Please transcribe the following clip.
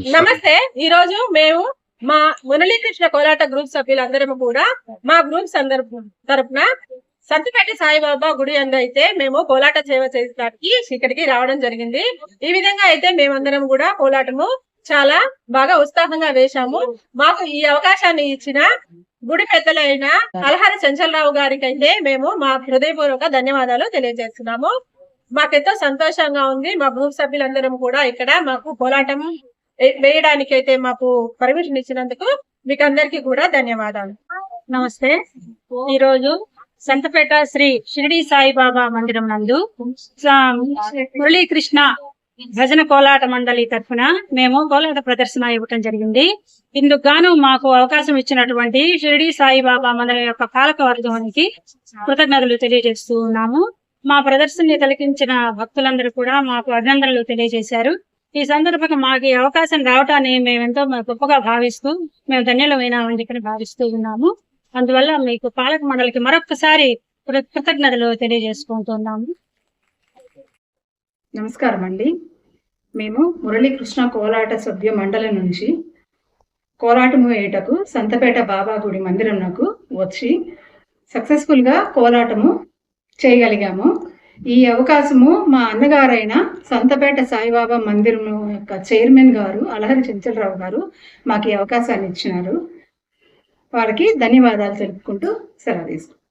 నమస్తే. ఈ రోజు మేము మా మురళీకృష్ణ కోలాట గ్రూప్ సభ్యులందరం కూడా మా గ్రూప్ సందర్భ తరపున సంతపేట సాయిబాబా గుడి అందు అయితే మేము కోలాట సేవ చేయడానికి ఇక్కడికి రావడం జరిగింది. ఈ విధంగా అయితే మేమందరం కూడా కోలాటము చాలా బాగా ఉత్సాహంగా వేశాము. మాకు ఈ అవకాశాన్ని ఇచ్చిన గుడి పెద్దలైన అలహార చంచలరావు గారికి అయితే మేము మా హృదయపూర్వక ధన్యవాదాలు తెలియజేస్తున్నాము. మాకెంతో సంతోషంగా ఉంది. మా గ్రూప్ సభ్యులందరం కూడా ఇక్కడ మాకు కోలాటం వేయడానికి అయితే మాకు పర్మిషన్ ఇచ్చినందుకు మీకు అందరికీ కూడా ధన్యవాదాలు. నమస్తే. ఈ రోజు సంతపేట శ్రీ షిరిడి సాయిబాబా మందిరం నందు మురళీకృష్ణ భజన కోలాట మండలి తరఫున మేము కోలాట ప్రదర్శన ఇవ్వటం జరిగింది. ఇందుకు గాను మాకు అవకాశం ఇచ్చినటువంటి షిరిడి సాయిబాబా మందిరం యొక్క పాలక వర్గానికి కృతజ్ఞతలు తెలియజేస్తూ ఉన్నాము. మా ప్రదర్శనని తిలకించిన భక్తులందరూ కూడా మాకు అభినందనలు తెలియజేశారు. ఈ సందర్భంగా మాకు ఈ అవకాశం రావటాన్ని మేము ఎంతో గొప్పగా భావిస్తూ మేము ధన్యులమైనామని చెప్పి భావిస్తూ ఉన్నాము. అందువల్ల మీకు పాలక మండలికి మరొకసారి కృతజ్ఞతలు తెలియజేసుకుంటున్నాము. నమస్కారం అండి మేము మురళీకృష్ణ కోలాట సభ్య మండలి నుంచి కోలాటము వేయటకు సంతపేట బాబా గుడి మందిరంకు వచ్చి సక్సెస్ఫుల్గా కోలాటము చేయగలిగాము. ఈ అవకాశము మా అన్నగారైన సంతపేట సాయిబాబా మందిరం యొక్క చైర్మన్ గారు అలహరి చెంచలరావు గారు మాకు ఈ అవకాశాన్ని ఇచ్చినారు. వారికి ధన్యవాదాలు తెలుపుకుంటూ సెలవు తీసుకుంటాం